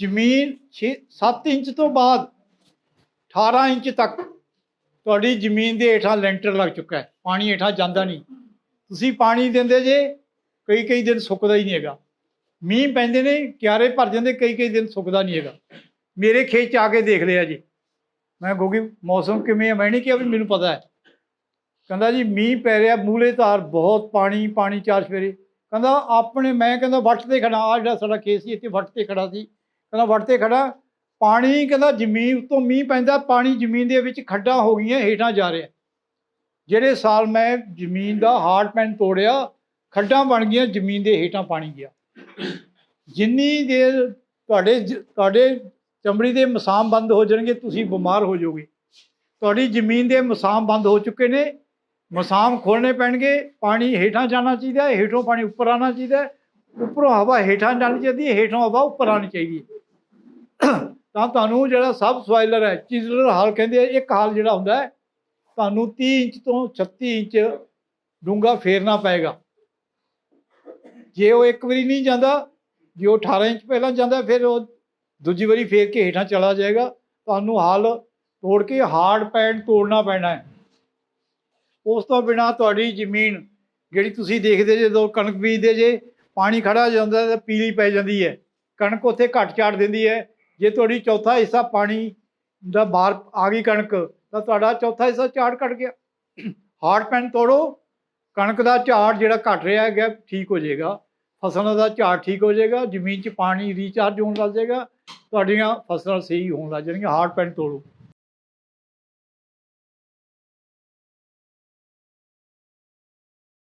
ਜ਼ਮੀਨ 6 7 ਇੰਚ ਤੋਂ ਬਾਅਦ 18 ਇੰਚ ਤੱਕ ਤੁਹਾਡੀ ਜ਼ਮੀਨ ਦੇ ਹੇਠਾਂ ਲੈਂਟਰ ਲੱਗ ਚੁੱਕਾ ਹੈ। ਪਾਣੀ ਹੇਠਾਂ ਜਾਂਦਾ ਨਹੀਂ। ਤੁਸੀਂ ਪਾਣੀ ਦਿੰਦੇ ਜੇ ਕਈ ਕਈ ਦਿਨ ਸੁੱਕਦਾ ਹੀ ਨਹੀਂ ਹੈਗਾ। ਮੀਂਹ ਪੈਂਦੇ ਨੇ, ਕਿਆਰੇ ਭਰ ਜਾਂਦੇ ਕਈ ਕਈ ਦਿਨ ਸੁੱਕਦਾ ਨਹੀਂ ਹੈਗਾ। ਮੇਰੇ ਖੇਤ ਚ ਆ ਕੇ ਦੇਖ ਲਿਆ ਜੀ। ਮੈਂ ਗੋਗੀ, ਮੌਸਮ ਕਿਵੇਂ ਹੈ ਮੈਂ ਨਹੀਂ ਕਿਹਾ ਵੀ ਮੈਨੂੰ ਪਤਾ ਹੈ। ਕਹਿੰਦਾ ਜੀ, ਮੀਂਹ ਪੈ ਰਿਹਾ, ਮੂਲੇ ਧਾਰ ਬਹੁਤ ਪਾਣੀ ਪਾਣੀ ਚਾਰ ਸਵੇਰੇ ਕਹਿੰਦਾ, ਆਪਣੇ, ਮੈਂ ਕਹਿੰਦਾ, ਵੱਟ ਤੇ ਖੜਾ ਆ ਜਿਹੜਾ ਸਾਡਾ ਖੇਤ ਸੀ, ਇੱਥੇ ਵੱਟ ਤੇ ਖੜਾ ਸੀ। ਕਹਿੰਦਾ ਵੱਟ ਤੇ ਖੜਾ। ਪਾਣੀ ਕਹਿੰਦਾ ਜ਼ਮੀਨ ਉੱਤੋਂ ਮੀਂਹ ਪੈਂਦਾ, ਪਾਣੀ ਜ਼ਮੀਨ ਦੇ ਵਿੱਚ ਖੱਡਾਂ ਹੋ ਗਈਆਂ, ਹੇਠਾਂ ਜਾ ਰਿਹਾ। ਜਿਹੜੇ ਸਾਲ ਮੈਂ ਜ਼ਮੀਨ ਦਾ ਹਾਰਡ ਪੈਨ ਤੋੜਿਆ, ਖੱਡਾਂ ਬਣ ਗਈਆਂ, ਜ਼ਮੀਨ ਦੇ ਹੇਠਾਂ ਪਾਣੀ ਗਿਆ। ਜਿੰਨੀ ਦੇਰ ਤੁਹਾਡੇ ਜ- ਤੁਹਾਡੇ ਚਮੜੀ ਦੇ ਮਸਾਮ ਬੰਦ ਹੋ ਜਾਣਗੇ, ਤੁਸੀਂ ਬਿਮਾਰ ਹੋ ਜਾਓਗੇ। ਤੁਹਾਡੀ ਜ਼ਮੀਨ ਦੇ ਮਸਾਮ ਬੰਦ ਹੋ ਚੁੱਕੇ ਨੇ। ਮਸਾਮ ਖੋਲਣੇ ਪੈਣਗੇ, ਪਾਣੀ ਹੇਠਾਂ ਜਾਣਾ ਚਾਹੀਦਾ ਹੈ ਹੇਠੋਂ ਪਾਣੀ ਉੱਪਰ ਆਉਣਾ ਚਾਹੀਦਾ। ਹੈ ਉੱਪਰੋਂ ਹਵਾ ਹੇਠਾਂ ਜਾਣੀ ਚਾਹੀਦੀ ਹੈ, ਹੇਠੋਂ ਹਵਾ ਉੱਪਰ ਆਉਣੀ ਚਾਹੀਦੀ ਹੈ। ਤਾਂ ਤੁਹਾਨੂੰ ਜਿਹੜਾ ਸਬ ਸਵਾਇਲਰ ਹੈ, ਚਿਜ਼ਲਰ ਹਾਲ ਕਹਿੰਦੇ ਆ, ਇੱਕ ਹਾਲ ਜਿਹੜਾ ਹੁੰਦਾ ਹੈ, ਤੁਹਾਨੂੰ 30 ਇੰਚ ਤੋਂ 36 ਇੰਚ ਡੂੰਘਾ ਫੇਰਨਾ ਪਏਗਾ। ਜੇ ਉਹ ਇੱਕ ਵਾਰੀ ਨਹੀਂ ਜਾਂਦਾ, ਜੇ ਉਹ 18 ਇੰਚ ਪਹਿਲਾਂ ਜਾਂਦਾ, ਫਿਰ ਉਹ ਦੂਜੀ ਵਾਰੀ ਫੇਰ ਕੇ ਹੇਠਾਂ ਚਲਾ ਜਾਏਗਾ। ਤੁਹਾਨੂੰ ਹਾਲ ਤੋੜ ਕੇ ਹਾਰਡ ਪੈਡ ਤੋੜਨਾ ਪੈਣਾ ਹੈ। ਉਸ ਤੋਂ ਬਿਨਾ ਤੁਹਾਡੀ ਜ਼ਮੀਨ, ਜਿਹੜੀ ਤੁਸੀਂ ਦੇਖਦੇ ਜੇ, ਜਦੋਂ ਕਣਕ ਬੀਜਦੇ ਜੇ, ਪਾਣੀ ਖੜਾ ਜਾਂਦਾ ਤਾਂ ਪੀਲੀ ਪੈ ਜਾਂਦੀ ਹੈ। ਕਣਕ ਉੱਥੇ ਘੱਟ ਝਾੜ ਦਿੰਦੀ ਹੈ। ਜੇ ਤੁਹਾਡੀ ਚੌਥਾ ਹਿੱਸਾ ਪਾਣੀ ਦਾ ਬਾਹਰ ਆ ਗਈ ਕਣਕ, ਤਾਂ ਤੁਹਾਡਾ ਚੌਥਾ ਹਿੱਸਾ ਝਾੜ ਕੱਟ ਗਿਆ। ਹਾਰਡ ਪੈਨ ਤੋੜੋ, ਕਣਕ ਦਾ ਝਾੜ ਜਿਹੜਾ ਘਟ ਰਿਹਾ ਹੈਗਾ, ਠੀਕ ਹੋ ਜਾਏਗਾ। ਫਸਲਾਂ ਦਾ ਝਾੜ ਠੀਕ ਹੋ ਜਾਏਗਾ, ਜ਼ਮੀਨ 'ਚ ਪਾਣੀ ਰੀਚਾਰਜ ਹੋਣ ਲੱਗ ਜਾਏਗਾ, ਤੁਹਾਡੀਆਂ ਫਸਲਾਂ ਸਹੀ ਹੋਣ ਲੱਗ ਜਾਣਗੀਆਂ। Hard pen ਤੋੜੋ।